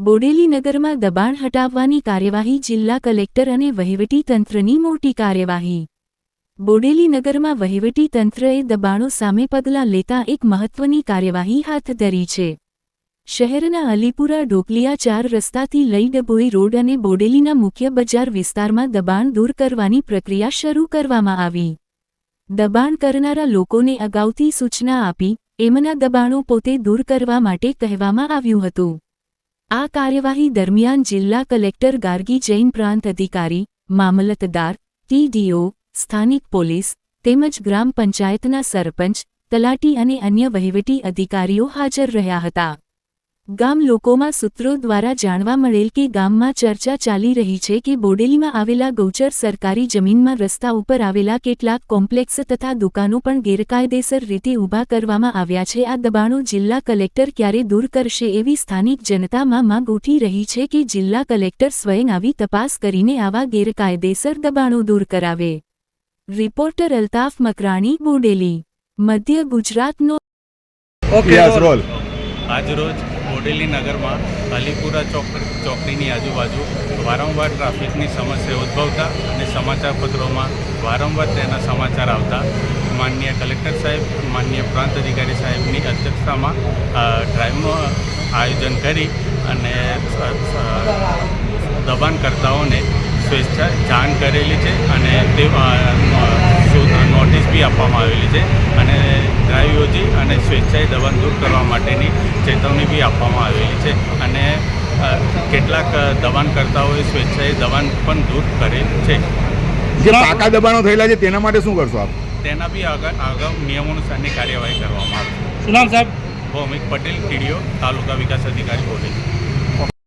બોડેલી નગરમાં દબાણ હટાવવાની કાર્યવાહી જિલ્લા કલેક્ટર અને વહીવટી તંત્રની મોટી કાર્યવાહી. બોડેલી નગરમાં વહીવટી તંત્રએ દબાણો સામે પગલાં લેતા એક મહત્વની કાર્યવાહી હાથ ધરી છે. શહેરના અલીપુરા ઢોકલિયા ચાર રસ્તાથી લઈ ડભોઈ રોડ અને બોડેલીના મુખ્ય બજાર વિસ્તારમાં દબાણ દૂર કરવાની પ્રક્રિયા શરૂ કરવામાં આવી. દબાણ કરનારા લોકોને અગાઉથી સૂચના આપી, એમના દબાણો પોતે દૂર કરવા માટે કહેવામાં આવ્યું હતું. આ કાર્યવાહી દરમિયાન જિલ્લા કલેક્ટર ગાર્ગી જૈન પ્રાંત અધિકારી, મામલતદાર, ટીડીઓ, સ્થાનિક પોલીસ, તેમજ ગ્રામ પંચાયતના સરપંચ, તલાટી અને અન્ય વહીવટી અધિકારીઓ હાજર રહ્યા હતા. ગામ લોકોમાં સૂત્રો દ્વારા જાણવા મળેલ કે ગામમાં ચર્ચા ચાલી રહી છે કે બોડેલીમાં આવેલા ગૌચર સરકારી જમીનમાં રસ્તા ઉપર આવેલા કેટલાક કોમ્પ્લેક્સ તથા દુકાનો પણ ગેરકાયદેસર રીતે ઊભા કરવામાં આવ્યા છે. આ દબાણો જિલ્લા કલેક્ટર ક્યારે દૂર કરશે એવી સ્થાનિક જનતામાં માંગ ઉઠી રહી છે કે જિલ્લા કલેક્ટર સ્વયં આવી તપાસ કરીને આવા ગેરકાયદેસર દબાણો દૂર કરાવે. રિપોર્ટર અલ્તાફ મકરાણી બોડેલી. મધ્ય ગુજરાતનો ઓકે રોલ આજરોજ બોડેલી નગરમાં અલીપુરા ચોક ચોકડીની આજુબાજુ વારંવાર ટ્રાફિકની સમસ્યા ઉદ્ભવતા અને સમાચારપત્રોમાં વારંવાર તેના સમાચાર આવતા. માનનીય કલેક્ટર સાહેબ, માનનીય પ્રાંત અધિકારી સાહેબની અધ્યક્ષતામાં ડ્રાઈવનું આયોજન કરી અને દબાણકર્તાઓને સ્વેચ્છા જાણ કરેલી છે અને તે નોટિસ બી આપવામાં આવેલી છે. અને ડ્રાઈવ યોજી અને સ્વેચ્છાએ દબાણ દૂર કરવા માટેની ચેતવણી બી આપવામાં આવેલી છે અને કેટલાક દબાણકર્તાઓએ સ્વેચ્છાએ દબાણ પણ દૂર કરેલ છે. જે પાકા દબાણો થયેલા છે તેના માટે શું કરશો આપ? તેના બી આગળ અગાઉ નિયમોનુસારની કાર્યવાહી કરવામાં આવશે શું નામ સાહેબ? ભૌમિક પટેલ ટીડીઓ તાલુકા વિકાસ અધિકારી બોલે